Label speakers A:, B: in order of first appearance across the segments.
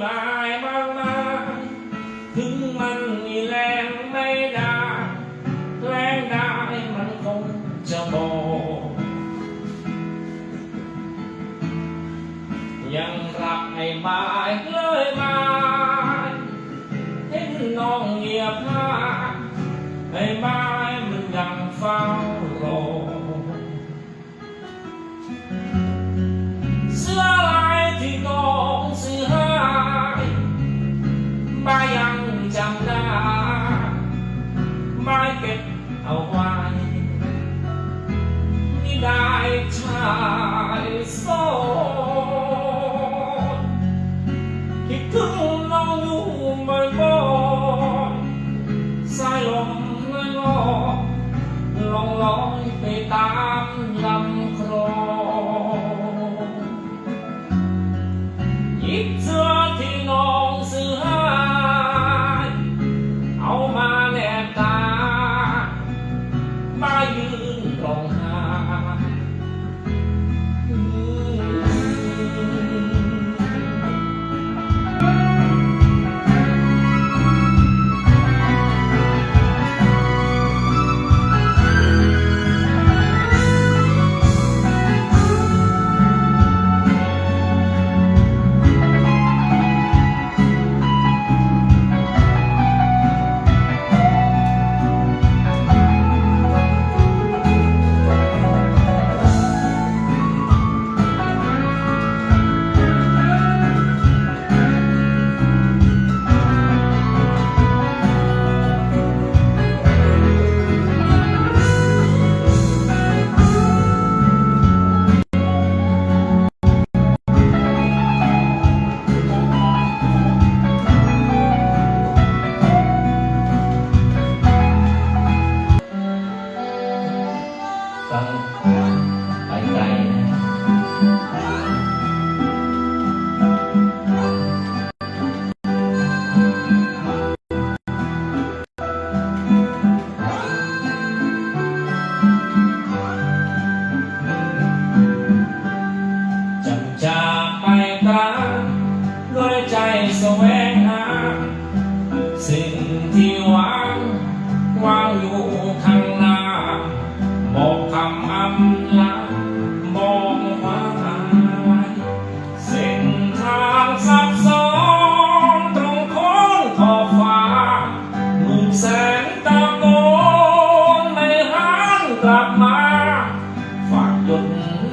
A: หมายมากมาถึงมันมีแรงไม่ได้แรงได้มันคงจะบอกยังรักไอ้หมาย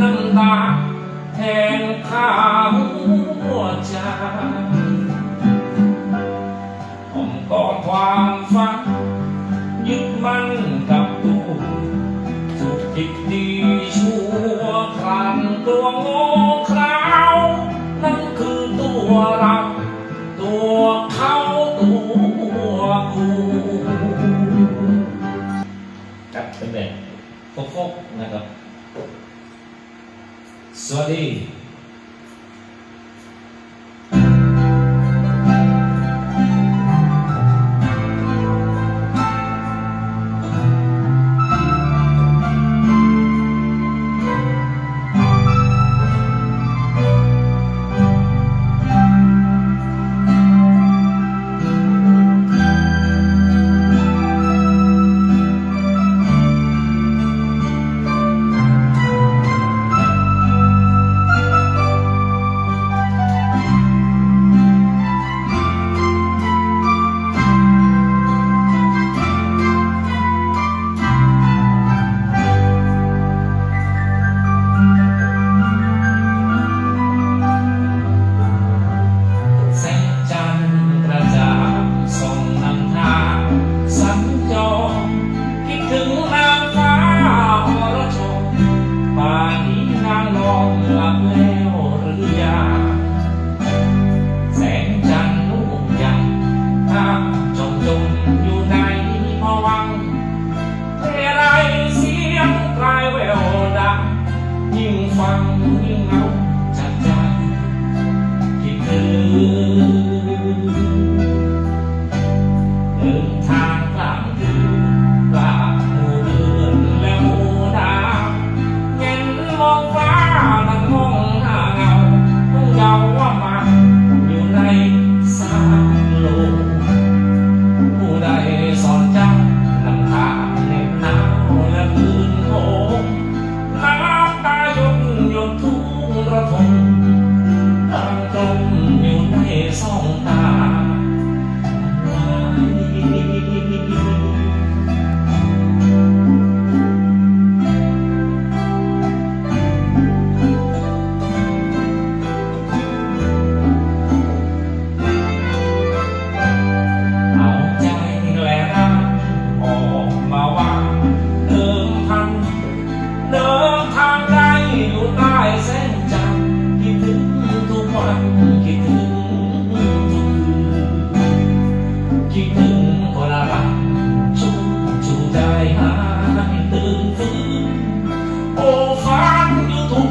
A: น้ำตาแทงข้าหัวใจผมกอดความฝันยึดมั่นกับตัวสุขดิกดีชั่วครันตัวงงคราว นั่นคือตัวเราตัวเขาตัวกูจับเป็นแบบครๆนะครับ
B: Só ali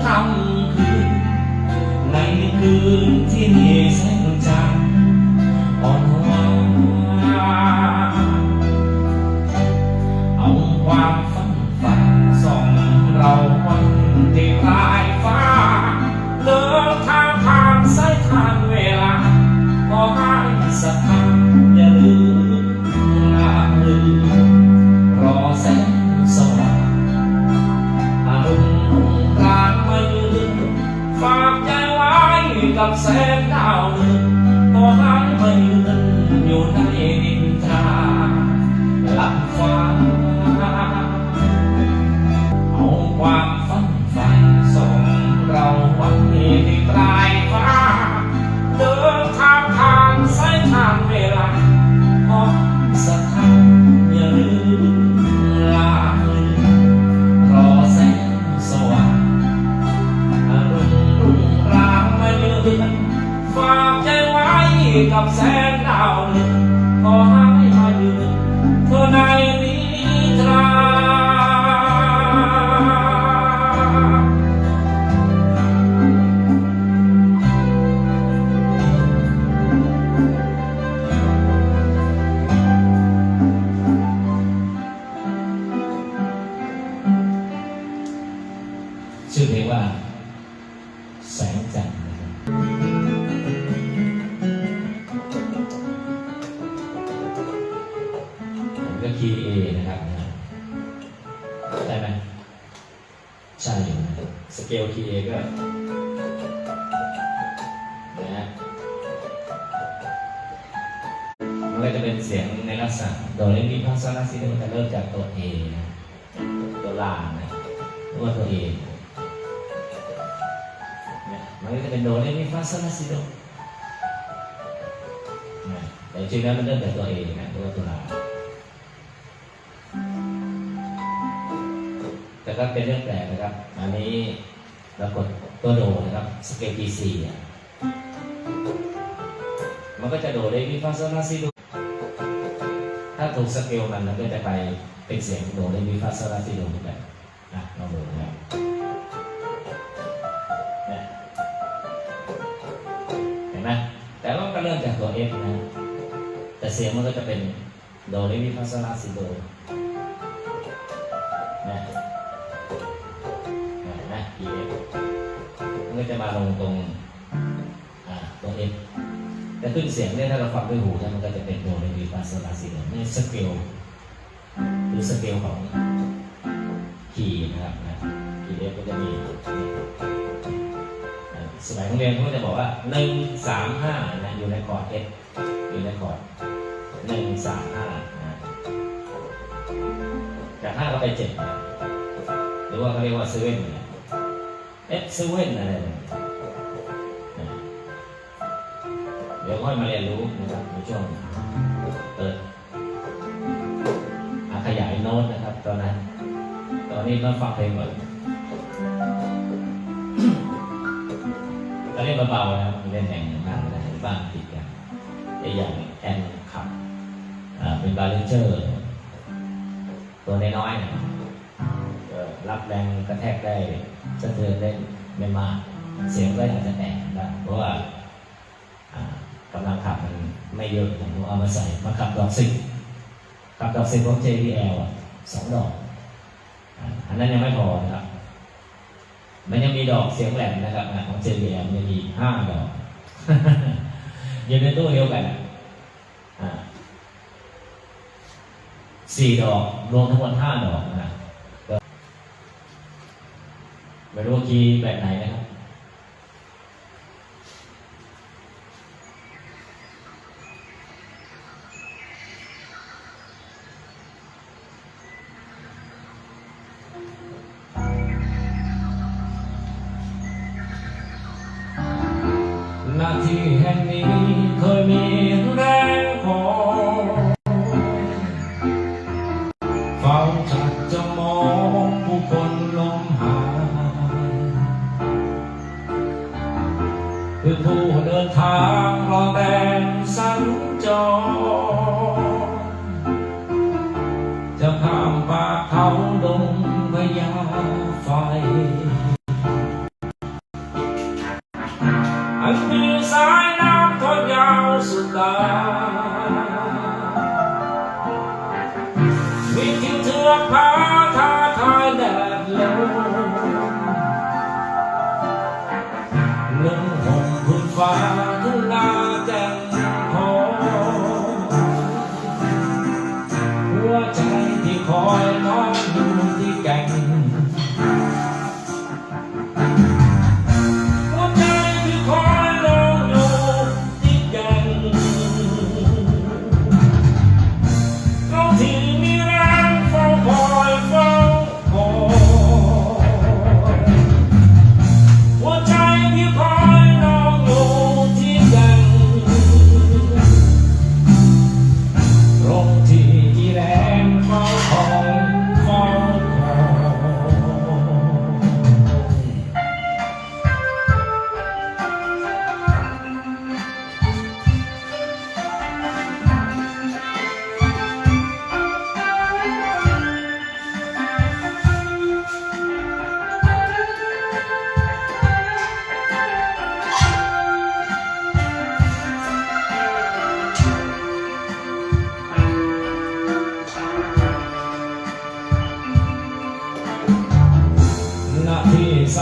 B: para กับแกับแสงดาวหนึ่งขอให้มายืนเธอในนิทราชื่อเพลงว่า แสงจันทร์ เกลคีย์เอก็นะฮะมันก็จะเป็นเสียงในลักษณะโดยมีพัสนาซิโดจะเริ่มจากตัว A นะตัวลางนะหรือว่าตัว A เนี่ยมันก็จะเป็นโดเรมีฟาโซลาซิโดนะแต่จริงแล้วมันเริ่มจากตัวเอนะตัวตัวลาแต่ก็เป็นเรื่องแปลกนะครับ อันนี้ เรากดตัวโดนะครับสเกล P4 อ่มันก็จะโดเรมีฟาโซลาซิโดถ้าถูกสเกลมันมันก็จะไปเป็นเสียงโดเรมีฟาโซลาซิโดเหมือนกันนะลองดูนะครับเนี่ยเห็นไหมแต่ว่าก็เริ่มจากตัว F นะแต่เสียงมันก็จะเป็นโดเรมีฟาโซลาซิโด จะมาลงตรงอ่าตัว F แต่ขึ้นเสียงเนี่ยถ้าเราฟังด้วยหูเนี่ยมันก็จะเป็นโดเรมีฟาโซลาซิโดนี่ยสเกลหรือสเกลของคีย์นะครับนะ E F ก็จะมีสมัยโรงเรียนเขาจะบอกว่าหนึ่งสามห้านะอยู่ในคอร์ดเอสอยู่ในคอร์ดหนึ่งสามห้านะจากห้าก็ไปเจ็ดนะหรือว่าเขาเรียกว่าเซเว่นนะ เอสเซเว่นอะไรเนี่ยเดี๋ยวค่อยมาเรียนรู้นะครับในช่วงเปิดขยายโน้ตนะครับ ตอนนั้น ตอนนี้มาฟังเพลงก่อนก็เล่นเบาๆนะครับเล่นแองมากนะบ้านติดกันอย่างแอนขับเป็นบาเลนเจอร์ ตัวน้อยๆนะรับแรงกระแทกได้ สะเทือนได้ไม่มาก เสียงก็อาจจะแตกได้เพราะว่าอ่ากำลังขับมันไม่เยอะผมเอามาใส่มาขับดอกซิกขับดอกซิกของ JBL อะสองดอก อันนั้นยังไม่พอนะครับ มันยังมีดอกเสียงแหลมนะครับของ JBL ยังมีห้าดอกอยู่ในตู้เดียวกันอ่าสี่ดอกรวมทั้งหมดห้าดอกนะก็ ไม่รู้ว่าคีย์แบบไหนนะครับหน้าที่แห่งนี้เคยมี จะข้ามป่าเขาดงพญาไฟ call no.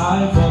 B: I've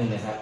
B: en esa